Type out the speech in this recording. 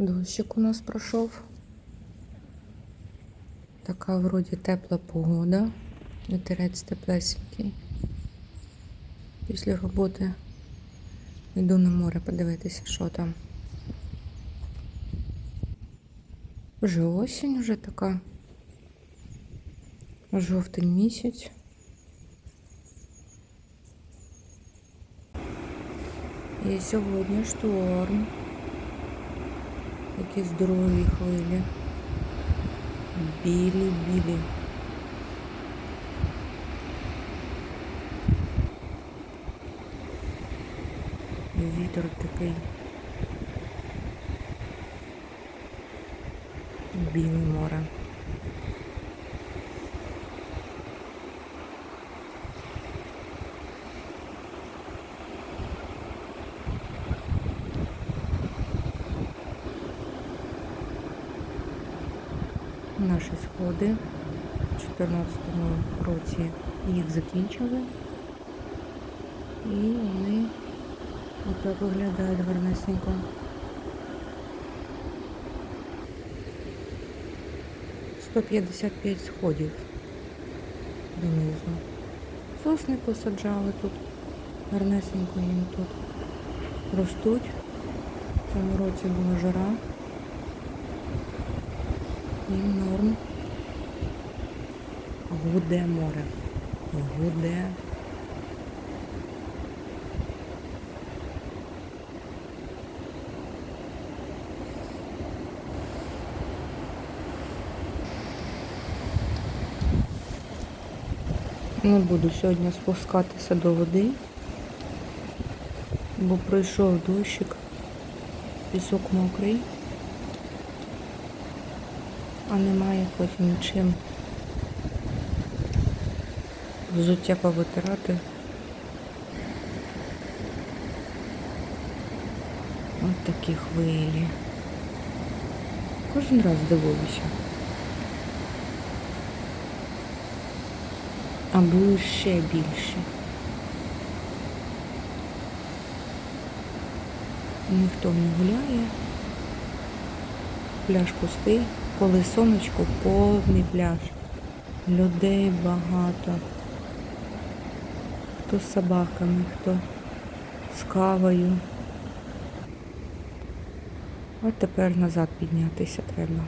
Дощик у нас пройшов. Така вроді тепла погода. Вітерець теплесенький. Після роботи йду на море подивитися, що там. Вже осінь вже така. Жовтень місяць. І сьогодні шторм. Такі здорові хвилі. Білі, білі. Вітер такий. Біле море. Наші сходи в 2014 році їх закінчили. І вони отак виглядають гарнесенько. Сто п'ятдесят п'ять сходів донизу. Сосни посаджали тут. Гарнесенько їм тут ростуть. В цьому році була жара. Їм норм. Гуде море. Гуде. Не буду сьогодні спускатися до води, бо пройшов дощик, пісок мокрий, а немає потім чим взуття повитирати. От такі хвилі. Кожен раз дивуюся. А були ще більше. Ніхто не гуляє. Пляж пустий. Коли сонечко повний пляж. Людей багато. Хто з собаками, хто з кавою. От тепер назад піднятися треба.